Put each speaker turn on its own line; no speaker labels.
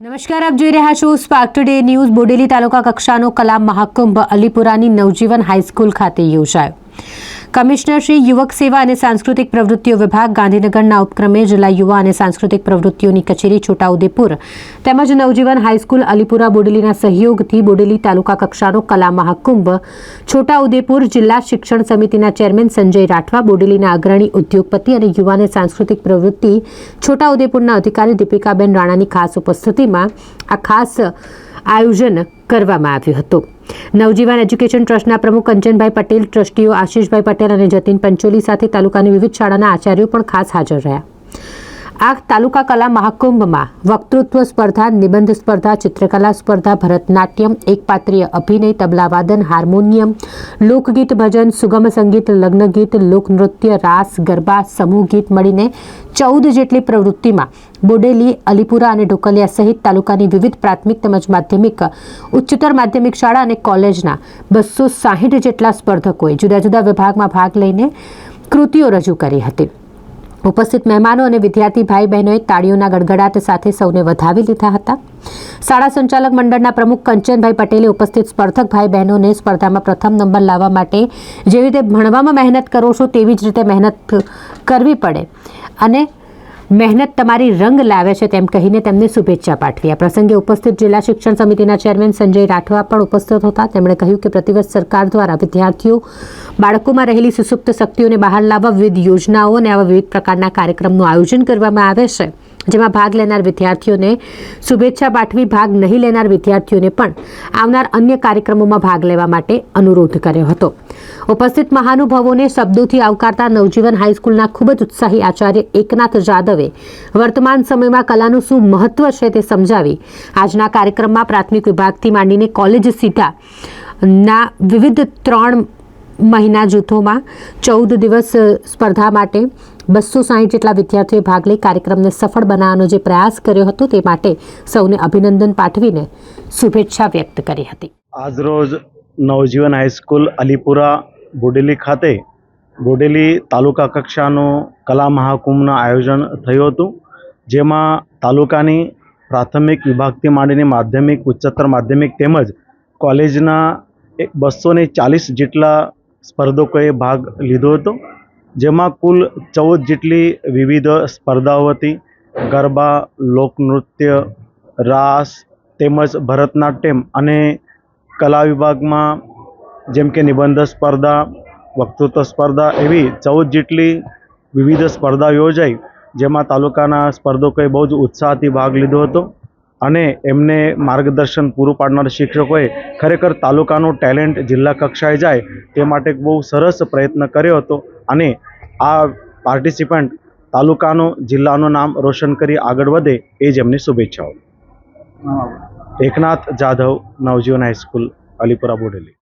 નમસ્કાર, આપ જોઈ રહ્યા છો Spark Today news Bodeli taluka કક્ષાનો કલા મહાકુંભ અલીપુરાની નવજીવન હાઈસ્કૂલ ખાતે યોજાયો. કમિશનર શ્રી યુવક સેવા અને સાંસ્કૃતિક પ્રવૃત્તિઓ વિભાગ ગાંધીનગરના ઉપક્રમે જિલ્લા યુવા અને સાંસ્કૃતિક પ્રવૃત્તિઓની કચેરી છોટાઉદેપુર તેમજ નવજીવન હાઈસ્કૂલ અલીપુરા બોડેલીના સહયોગથી બોડેલી તાલુકા કક્ષાનો કલા મહાકુંભ, છોટાઉદેપુર જિલ્લા શિક્ષણ સમિતિના ચેરમેન સંજય રાઠવા, બોડેલીના અગ્રણી ઉદ્યોગપતિ અને યુવા અને સાંસ્કૃતિક પ્રવૃત્તિ છોટાઉદેપુરના અધિકારી દીપિકાબેન રાણાની ખાસ ઉપસ્થિતિમાં આ ખાસ આયોજન કરવામાં આવ્યું હતું. નવજીવન એજ્યુકેશન ટ્રસ્ટના પ્રમુખ કંચનભાઈ પટેલ, ટ્રસ્ટીઓ આશીષભાઈ પટેલ અને જતીન પંચોલી સાથે તાલુકાની વિવિધ શાળાના આચાર્યો પણ ખાસ હાજર રહ્યા. આ તાલુકા કલા મહાકુંભમાં વક્તૃત્વ સ્પર્ધા, નિબંધ સ્પર્ધા, ચિત્રકલા સ્પર્ધા, ભરતનાટ્યમ, એકપાત્રીય અભિનય તબલાવાદન હાર્મોનિયમ, લોકગીત ભજન, સુગમ સંગીત લગ્નગીત લોકનૃત્ય રાસ, ગરબા, સમૂહ ગીત મળીને ચૌદ જેટલી પ્રવૃત્તિમાં બોડેલી, અલીપુરા અને ઢોકલિયા સહિત તાલુકાની વિવિધ પ્રાથમિક તેમજ માધ્યમિક, ઉચ્ચતર માધ્યમિક શાળા અને કોલેજના બસો સાહીઠ જેટલા સ્પર્ધકોએ જુદા જુદા વિભાગમાં ભાગ લઈને કૃતિઓ રજૂ કરી હતી. ઉપસ્થિત મહેમાનો અને વિદ્યાર્થી ભાઈ બહેનોએ તાળીઓના ગડગડાટ સાથે સૌને વધાવી લીધા હતા. શાળા સંચાલક મંડળના પ્રમુખ કંચનભાઈ પટેલે ઉપસ્થિત સ્પર્ધક ભાઈ બહેનોને સ્પર્ધામાં પ્રથમ નંબર લાવવા માટે જેવી રીતે ભણવામાં મહેનત કરો છો, તેવી જ રીતે મહેનત કરવી પડે. અને મહેનત તમારી રંગ લાવે છે તેમ કહીને તેમને શુભેચ્છા પાઠવી. આ પ્રસંગે ઉપસ્થિત જિલ્લા શિક્ષણ સમિતિના ચેરમેન સંજય રાઠવા પણ ઉપસ્થિત હતા. તેમણે કહ્યું કે પ્રતિવર્ષ સરકાર દ્વારા વિદ્યાર્થીઓ બાળકોમાં રહેલી સુસુપ્ત શક્તિઓને બહાર લાવવા વિવિધ યોજનાઓ અને આવા વિવિધ પ્રકારના કાર્યક્રમનું આયોજન કરવામાં આવે છે. જેમાં ભાગ લેનાર વિદ્યાર્થીઓને શુભેચ્છા પાઠવી, ભાગ નહીં લેનાર વિદ્યાર્થીઓને પણ આવનાર અન્ય કાર્યક્રમોમાં ભાગ લેવા માટે અનુરોધ કર્યો હતો. ઉપસ્થિત મહાનુભાવોને શબ્દોથી આવકારતા નવજીવન હાઈસ્કૂલના ખૂબ જ ઉત્સાહી આચાર્ય એકનાથ જાદવે વર્તમાન સમયમાં કલાનું શું મહત્વ છે તે સમજાવી આજના કાર્યક્રમમાં પ્રાથમિક વિભાગથી માંડીને કોલેજ સીધા ના વિવિધ ત્રણ મહિના જૂથોમાં ચૌદ દિવસ સ્પર્ધા માટે બસો સાહીઠ જેટલા વિદ્યાર્થીઓએ ભાગ લઈ કાર્યક્રમને સફળ બનાવવાનો જે પ્રયાસ કર્યો હતો તે માટે સૌને અભિનંદન પાઠવીને શુભેચ્છા વ્યક્ત કરી હતી.
આજરોજ નવજીવન હાઈસ્કૂલ અલીપુરા બોડેલી ખાતે બોડેલી તાલુકા કક્ષાનું કલા મહાકુંભનું આયોજન થયું હતું, જેમાં તાલુકાની પ્રાથમિક વિભાગથી માંડીને માધ્યમિક, ઉચ્ચતર માધ્યમિક તેમજ કોલેજના એક બસો ચાલીસ જેટલા સ્પર્ધકોએ ભાગ લીધો હતો. જેમાં કુલ ચૌદ જેટલી વિવિધ સ્પર્ધાઓ હતી. ગરબા, લોકનૃત્ય, રાસ તેમજ ભરતનાટ્યમ અને કલા વિભાગમાં જેમ કે નિબંધ સ્પર્ધા, વક્તૃત્વ સ્પર્ધા એવી ચૌદ જેટલી વિવિધ સ્પર્ધા યોજાઈ, જેમાં તાલુકાના સ્પર્ધકોએ બહુ જ ઉત્સાહથી ભાગ લીધો હતો. અને એમને માર્ગદર્શન પૂરું પાડનાર શિક્ષકોએ ખરેખર તાલુકાનું ટેલેન્ટ જિલ્લા કક્ષાએ જાય તે માટે બહુ સરસ પ્રયત્ન કર્યો હતો અને આ પાર્ટિસિપન્ટ તાલુકાનું જિલ્લાનું નામ રોશન કરી આગળ વધે એ જ એમની શુભેચ્છાઓ. Eknath Jadhav Navjivan high school Alipura Bodeli.